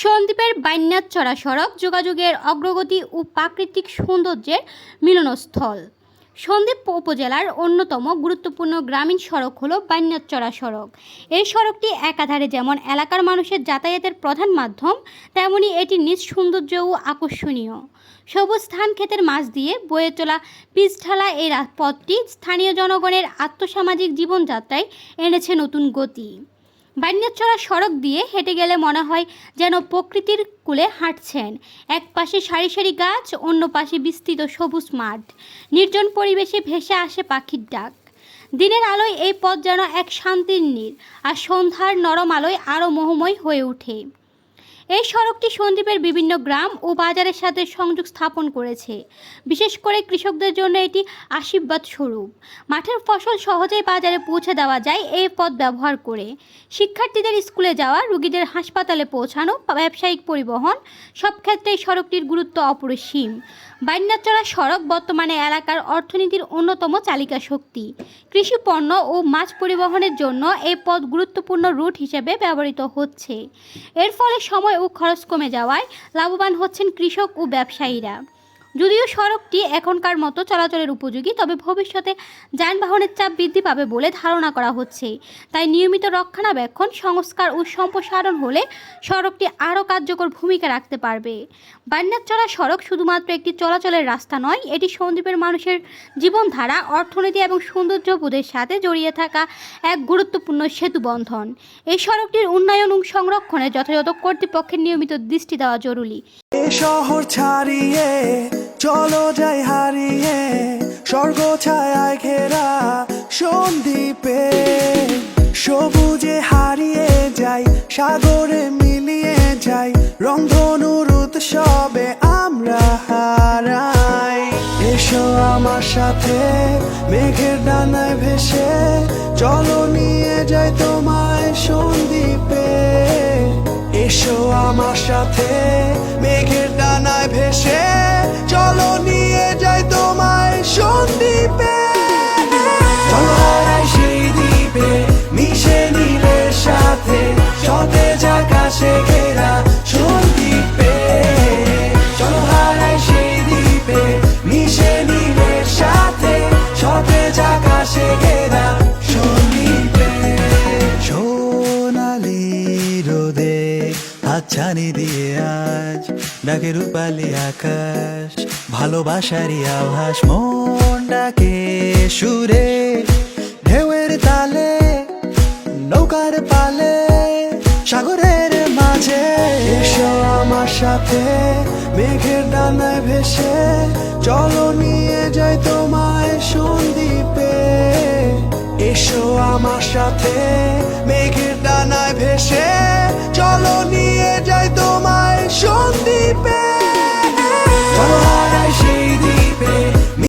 সন্দ্বীপের বাইন্যাচড়া সড়ক যোগাযোগের অগ্রগতি ও প্রাকৃতিক সৌন্দর্যের মিলনস্থল। সন্দ্বীপ উপজেলার অন্যতম গুরুত্বপূর্ণ গ্রামীণ সড়ক হলো বাইন্যাচড়া সড়ক। এই সড়কটি একাধারে যেমন এলাকার মানুষের যাতায়াতের প্রধান মাধ্যম, তেমনি এটি নিজ সৌন্দর্য ও আকর্ষণীয়। সবুজ ধান ক্ষেতের মাঝ দিয়ে বয়ে চলা পিচঢালা এই পথটি স্থানীয় জনগণের আত্মসামাজিক জীবনযাত্রায় এনেছে নতুন গতি। বান্যাচড়া সড়ক দিয়ে হেঁটে গেলে মনে হয় যেন প্রকৃতির কুলে হাঁটছেন। এক পাশে সারি সারি গাছ, অন্য পাশে বিস্তৃত সবুজ মাঠ। নির্জন পরিবেশে ভেসে আসে পাখির ডাক। দিনের আলোয় এই পথ যেন এক শান্তির নীর আর সন্ধ্যার নরম আলোয় আরও মোহময় হয়ে ওঠে। এই সড়কটি সন্দ্বীপের বিভিন্ন গ্রাম ও বাজারের সাথে সংযোগ স্থাপন করেছে। বিশেষ করে কৃষকদের জন্য এটি আশীর্বাদ স্বরূপ। মাঠের ফসল সহজেই বাজারে পৌঁছে দেওয়া যায় এই পথ ব্যবহার করে। শিক্ষার্থীদের স্কুলে যাওয়া, রুগীদের হাসপাতালে পৌঁছানো, ব্যবসায়িক পরিবহন সব ক্ষেত্রেই সড়কটির গুরুত্ব অপরিসীম। বাইন্যাচড়া সড়ক বর্তমানে এলাকার অর্থনীতির অন্যতম চালিকা শক্তি। কৃষি পণ্য ও মাছ পরিবহনের জন্য এই পথ গুরুত্বপূর্ণ রুট হিসেবে ব্যবহৃত হচ্ছে। এর ফলে সময় খরচ কমে যাওয়ায় লাভবান হচ্ছেন কৃষক ও ব্যবসায়ীরা। যদিও সড়কটি এখনকার মতো চলাচলের উপযোগী, তবে ভবিষ্যতে যানবাহনের চাপ বৃদ্ধি পাবে বলে ধারণা করা হচ্ছে। তাই নিয়মিত রক্ষণাবেক্ষণ, সংস্কার ও সম্প্রসারণ হলে সড়কটি আরও কার্যকর ভূমিকা রাখতে পারবে। বান্যাচড়া সড়ক শুধুমাত্র একটি চলাচলের রাস্তা নয়, এটি সন্দ্বীপের মানুষের জীবনধারা, অর্থনীতি এবং সৌন্দর্যবোধের সাথে জড়িয়ে থাকা এক গুরুত্বপূর্ণ সেতু বন্ধন। এই সড়কটির উন্নয়ন ও সংরক্ষণে যথাযথ কর্তৃপক্ষের নিয়মিত দৃষ্টি দেওয়া জরুরি। শহর ছাড়িয়ে চলো যাই হারিয়ে, স্বর্গ ছায়ায় ঘেরা সন্দীপে সবুজে হারিয়ে যাই, সাগরে মিলিয়ে যাই, রংধনুর উৎসবে আমরা হারাই। এসো আমার সাথে, মেঘের ডানায় ভেসে, চলো নিয়ে যাই তোমায় সন্দীপে এসো আমার সাথে, মেঘের রোদে হাতছানি দিয়ে আজ ডাকে রূপালি আকাশ, ভালোবাসারই আভাস। মন ডাকে সুরে, ঢেউয়ের তালে, নৌকার পালে, সাগরের মাঝে। এসো আমার সাথে, মেঘের ডানায় ভেসে, চলো নিয়ে যাই তোমায় সন্দীপে এসো আমার সাথে। baby.